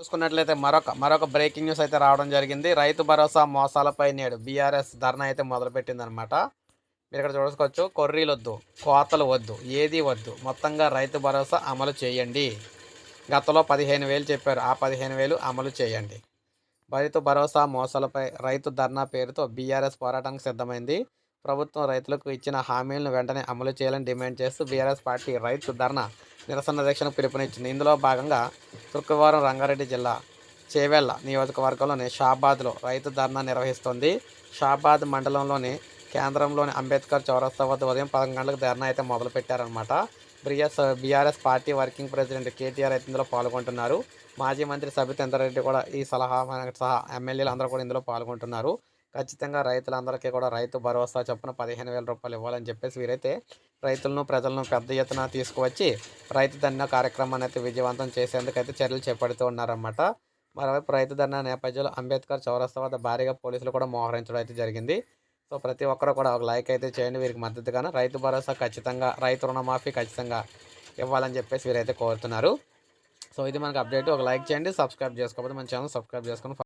చూసుకున్నట్లయితే మరొక మరొక బ్రేకింగ్ న్యూస్ అయితే రావడం జరిగింది. రైతు భరోసా మోసాలపై నేడు బీఆర్ఎస్ ధర్నా అయితే మొదలుపెట్టిందనమాట మీరు ఇక్కడ చూసుకోవచ్చు కొర్రీలు వద్దు కోతలు వద్దు ఏది వద్దు మొత్తంగా రైతు భరోసా అమలు చేయండి. గతంలో పదిహేను వేలు చెప్పారు ఆ పదిహేను వేలు అమలు చేయండి. రైతు భరోసా మోసాలపై రైతు ధర్నా పేరుతో బీఆర్ఎస్ పోరాటానికి సిద్ధమైంది. ప్రభుత్వం రైతులకు ఇచ్చిన హామీలను వెంటనే అమలు చేయాలని డిమాండ్ చేస్తూ బీఆర్ఎస్ పార్టీ రైతు ధర్నా నిరసన దీక్షను పిలుపునిచ్చింది. ఇందులో భాగంగా శుక్రవారం రంగారెడ్డి జిల్లా చేవెళ్ళ నియోజకవర్గంలోని షాబాద్లో రైతు ధర్నా నిర్వహిస్తోంది. షాబాద్ మండలంలోని కేంద్రంలోని అంబేద్కర్ చౌరస్తా వద్ద ఉదయం పదకొండు గంటలకు ధర్నా అయితే మొదలుపెట్టారనమాట BS BRS party working president KTR అయితే ఇందులో పాల్గొంటున్నారు. మాజీ మంత్రి సబితేందర్ కూడా ఈ సలహా సహా ఎమ్మెల్యేలు అందరూ కూడా ఇందులో పాల్గొంటున్నారు. ఖచ్చితంగా రైతులందరికీ కూడా రైతు భరోసా చొప్పున పదిహేను వేల రూపాయలు ఇవ్వాలని చెప్పేసి వీరైతే రైతులను ప్రజలను పెద్ద ఎత్తున తీసుకువచ్చి రైతు ధన్య కార్యక్రమాన్ని అయితే విజయవంతం చేసేందుకు అయితే చర్యలు చేపడుతూ ఉన్నారన్నమాట. మరోవైపు రైతు ధర్నా నేపథ్యంలో అంబేద్కర్ చౌరస్తా వద్ద భారీగా పోలీసులు కూడా మోహరించడం అయితే జరిగింది. సో ప్రతి ఒక్కరు కూడా ఒక లైక్ అయితే చేయండి వీరికి మద్దతుగాను. రైతు భరోసా ఖచ్చితంగా రైతు రుణమాఫీ ఖచ్చితంగా ఇవ్వాలని చెప్పేసి వీరైతే కోరుతున్నారు. సో ఇది మనకు అప్డేట్. ఒక లైక్ చేయండి సబ్స్క్రైబ్ చేసుకోకపోతే మన ఛానల్ సబ్స్క్రైబ్ చేసుకుని